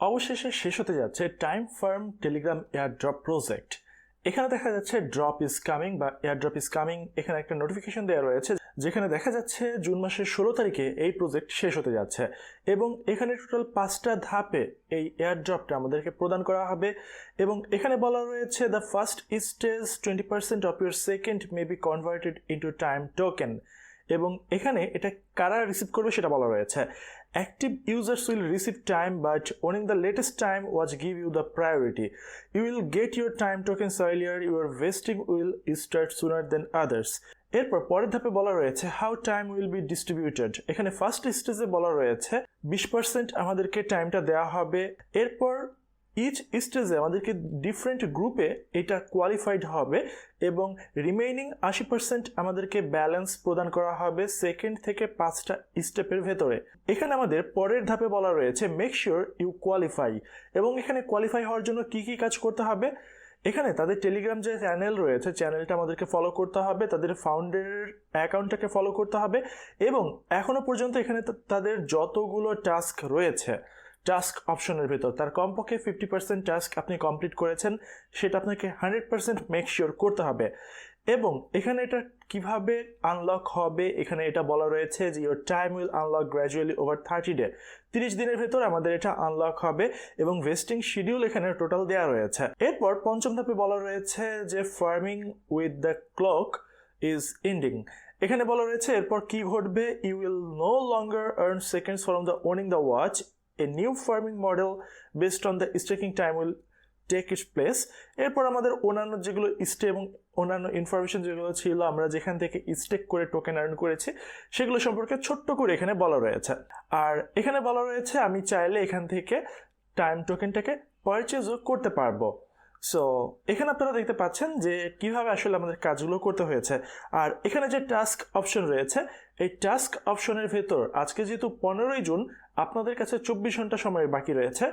অবশেষে শেষ হতে যাচ্ছে time farm Telegram air drop project এখানে দেখা যাচ্ছে ড্রপ ইজ কামিং বা এয়ার ড্রপ ইজ কামিং এখানে একটা নোটিফিকেশন দেওয়া রয়েছে, যেখানে দেখা যাচ্ছে জুন মাসের ষোলো তারিখে এই প্রজেক্ট শেষ হতে যাচ্ছে এবং এখানে টোটাল পাঁচটা ধাপে এই এয়ার ড্রপটা আমাদেরকে প্রদান করা হবে এবং এখানে বলা রয়েছে the first stage twenty percent of your second may be converted into time token এবং এখানে এটা কারা রিসিভ করবে সেটা বলা রয়েছে। Active users will receive time but owning the latest time was give you the priority you will get your time tokens earlier your vesting will start sooner than others এরপর পরের ধাপে বলা রয়েছে how time will be distributed এখানে first স্টেজে বলা রয়েছে বিশ পার্সেন্ট আমাদেরকে টাইমটা দেওয়া হবে এরপর ইচ স্টেজে আমাদেরকে ডিফারেন্ট গ্রুপে এটা কোয়ালিফাইড হবে এবং রিমেইনিং আশি পার্সেন্ট আমাদেরকে ব্যালেন্স প্রদান করা হবে সেকেন্ড থেকে পাঁচটা স্টেপের ভেতরে। এখানে আমাদের পরের ধাপে বলা রয়েছে মেক শিওর ইউ কোয়ালিফাই এবং এখানে কোয়ালিফাই হওয়ার জন্য কি কি কাজ করতে হবে? এখানে তাদের টেলিগ্রাম যে চ্যানেল রয়েছে চ্যানেলটা আমাদেরকে ফলো করতে হবে, তাদের ফাউন্ডারের অ্যাকাউন্টটাকে ফলো করতে হবে এবং এখনও পর্যন্ত এখানে তাদের যতগুলো টাস্ক রয়েছে টাস্ক অপশনের ভিতর। তার কমপক্ষে ফিফটি পার্সেন্ট টাস্ক আপনি কমপ্লিট করেছেন, সেটা আপনাকে হান্ড্রেড পার্সেন্ট মেক শিওর করতে হবে। এবং এখানে এটা কীভাবে আনলক হবে, এখানে এটা বলা রয়েছে যে your time will unlock gradually over thirty day তিরিশ দিনের ভেতর আমাদের এটা আনলক হবে এবং ভেস্টিং শিডিউল এখানে টোটাল দেওয়া রয়েছে। এরপর পঞ্চম ধাপে বলা রয়েছে যে farming with the clock is ending এখানে বলা রয়েছে, এরপর কি ঘটবে? You will no longer earn seconds from the owning the watch a new farming model based on the staking time will take its place এরপর আমাদের অন্যান্য যেগুলো স্টে এবং অন্যান্য ইনফরমেশন যেগুলো ছিল, আমরা যেখান থেকে স্টেক করে টোকেন আর্ন করেছি, সেগুলো সম্পর্কে ছোট্ট করে এখানে বলা রয়েছে। আর এখানে বলা রয়েছে, আমি চাইলে এখান থেকে টাইম টোকেনটাকে পারচেজও করতে পারব। সো এখানে আপনারা দেখতে পাচ্ছেন যে কীভাবে আসলে আমাদের কাজগুলো করতে হয়েছে। আর এখানে যে টাস্ক অপশন রয়েছে, এই টাস্ক অপশনের ভেতর, আজকে যেহেতু পনেরোই জুন আপনাদের কাছে চব্বিশ ঘণ্টা সময়ের বাকি রয়েছে।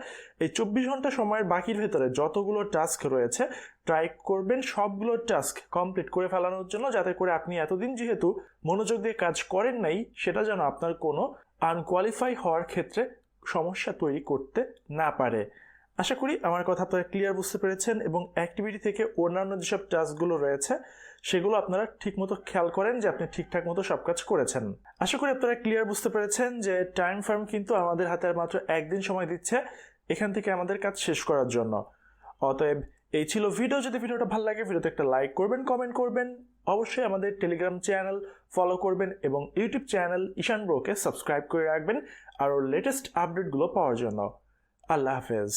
এই চব্বিশ ঘণ্টা সময়ের বাকির ভেতরে যতগুলো টাস্ক রয়েছে ট্রাই করবেন সবগুলো টাস্ক কমপ্লিট করে ফেলানোর জন্য যাতে করে আপনি এতদিন যেহেতু মনোযোগ দিয়ে কাজ করেন নাই, সেটা যেন আপনার কোনো আনকোয়ালিফাই হওয়ার ক্ষেত্রে সমস্যা তৈরি করতে না পারে। আশা করি আমার কথা আপনারা ক্লিয়ার বুঝতে পেরেছেন এবং অ্যাক্টিভিটি থেকে অন্যান্য যেসব টাস্কগুলো রয়েছে, সেগুলো আপনারা ঠিকমতো খেয়াল করেন যে আপনি ঠিকঠাক মতো সব কাজ করেছেন। আশা করি আপনারা ক্লিয়ার বুঝতে পেরেছেন যে টাইম ফার্ম কিন্তু আমাদের হাতে আর মাত্র একদিন সময় দিচ্ছে এখান থেকে আমাদের কাজ শেষ করার জন্য। অতএব এই ছিল ভিডিও যদি ভিডিওটা ভালো লাগে ভিডিওতে একটা লাইক করবেন কমেন্ট করবেন। অবশ্যই আমাদের টেলিগ্রাম চ্যানেল ফলো করবেন এবং ইউটিউব চ্যানেল ঈশান ব্রোকে সাবস্ক্রাইব করে রাখবেন আরও লেটেস্ট আপডেটগুলো পাওয়ার জন্য। আল্লাহ হাফেজ।